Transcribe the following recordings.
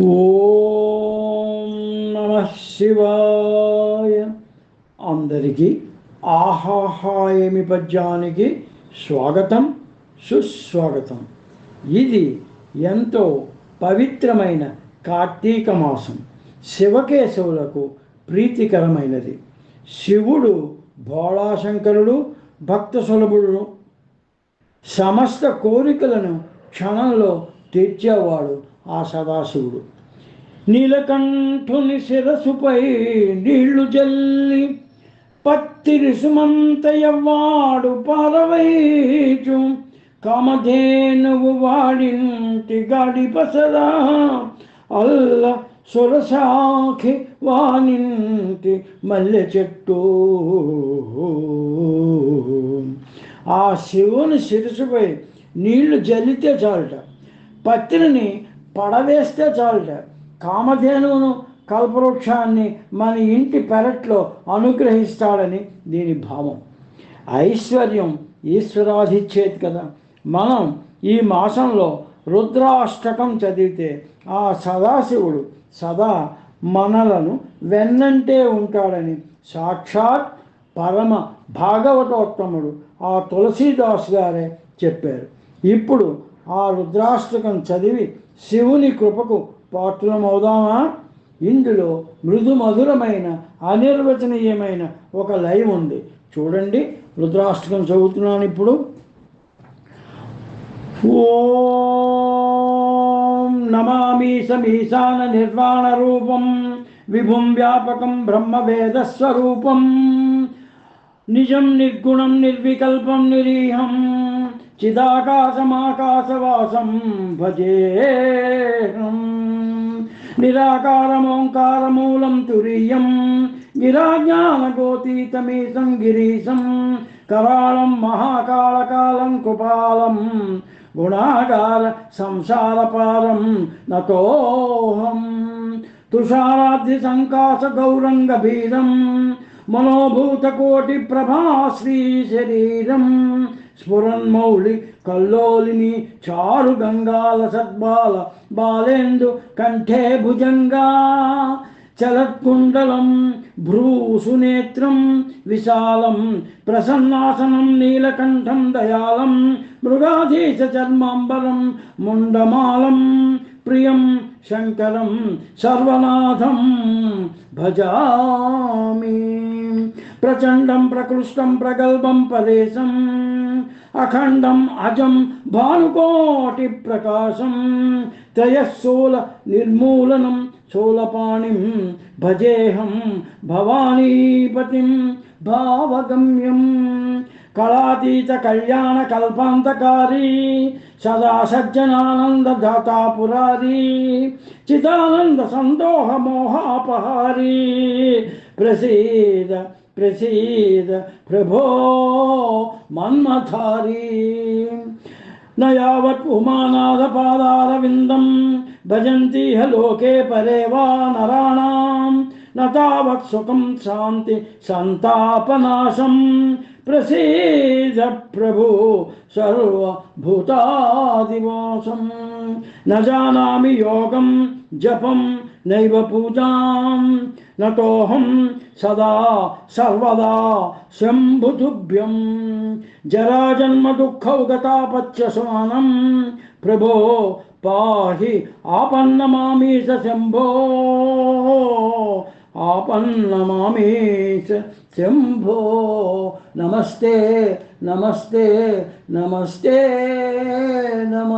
ఓం నమ శివాయ. అందరికీ ఆహాహాయమి పద్యానికి స్వాగతం సుస్వాగతం. ఇది ఎంతో పవిత్రమైన కార్తీక మాసం. శివకేశవులకు ప్రీతికరమైనది. శివుడు భోళాశంకరుడు భక్త సులభుడు. సమస్త కోరికలను క్షణంలో తీర్చేవాడు ఆ సదాశివుడు. నీలకంఠుని శిరసుపై నీళ్ళు జల్లి పత్తిరి సుమంతయవాడు పారవైచు. కామధేనువు వాడింటి గాడి పసదా అల్ల సురసాఖి వానింటి మల్లె చెట్టు. ఆ శివుని శిరసుపై నీళ్ళు జల్లితే చాలట. పత్రిని పడవేస్తే చాలుట కామధేనువును కల్పవృక్షాన్ని మన ఇంటి పెరట్లో అనుగ్రహిస్తాడని దీని భావం. ఐశ్వర్యం ఈశ్వరాధిచ్చేది కదా. మనం ఈ మాసంలో రుద్రాష్టకం చదివితే ఆ సదాశివుడు సదా మనలను వెన్నంటే ఉంటాడని సాక్షాత్ పరమ భాగవతోత్తముడు ఆ తులసీదాస్ గారే చెప్పారు. ఇప్పుడు ఆ రుద్రాష్టకం చదివి శివుని కృపకు పాత్రమవుదామా? ఇందులో మృదు మధురమైన అనిర్వచనీయమైన ఒక లయం ఉంది. చూడండి రుద్రాష్టకం చదువుతున్నాను ఇప్పుడు. ఓం నమామి సమీశాన నిర్వాణ రూపం విభుం వ్యాపకం బ్రహ్మవేదస్వరూపం నిజం నిర్గుణం నిర్వికల్పం నిరీహం. చిదాకాశమాకాశవాసం భజేహం నిరాకారమోంకారమూలం తురీయం గిరాజ్ఞానగోతీతమీశం గిరీశం కరాళం మహాకాళకాలం కుపాలం గుణాకార సంసారపాలం నతోహం తుషారాధ్య సంకాశ గౌరంగభీరం మనోభూతకోటి ప్రభా శ్రీ శరీరం స్ఫురన్మౌళి కల్లోలిని చారు గంగాల సద్బాల బాలేందు కంఠే భుజంగా. చలత్కుండలం భ్రూసునేత్రం విశాలం ప్రసన్నాసనం నీలకంఠం దయాళం మృగాధీశ చర్మాంబరం ముండమాలం ప్రియం శంకరం సర్వనాథం భజామి. ప్రచండం ప్రకృష్టం ప్రగల్భం పరేశం అఖండం అజం భానుకోటి ప్రకాశం. త్రయశూల నిర్మూలనం శూలపాణిం భజేహం భవానీపతిం భావగమ్యం. కళాతీత కళ్యాణ కల్పాంతకారీ సదా సజ్జనానంద దాతాపురారీ చిదానంద సందోహ మోహాపహారీ ప్రసీద ప్రసీద ప్రభో మన్మథారీ నయావత్ ఉమానాథ పాదారవిందం భజంతి లోకే పరే వా నరాణాం न तावत् सुखं शान्ति सन्तापनाशं प्रसीद प्रभु सर्वभूतादिवासं न जानामि योगं जपं नैव पूजां नतोऽहं सदा सर्वदा शम्भुतुभ्यं जराजन्मदुःखौ गतापत्यसमानं प्रभो पाहि आपन्नमामीश शम्भो ఆపన్నమామీశ శంభో నమస్తే నమస్తే నమస్తే నమ.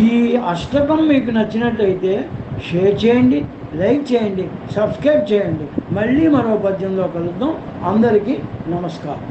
ఈ అష్టకం మీకు నచ్చినట్లయితే షేర్ చేయండి లైక్ చేయండి సబ్స్క్రైబ్ చేయండి. మళ్ళీ మరో పద్యంలో కలుద్దాం. అందరికీ నమస్కారం.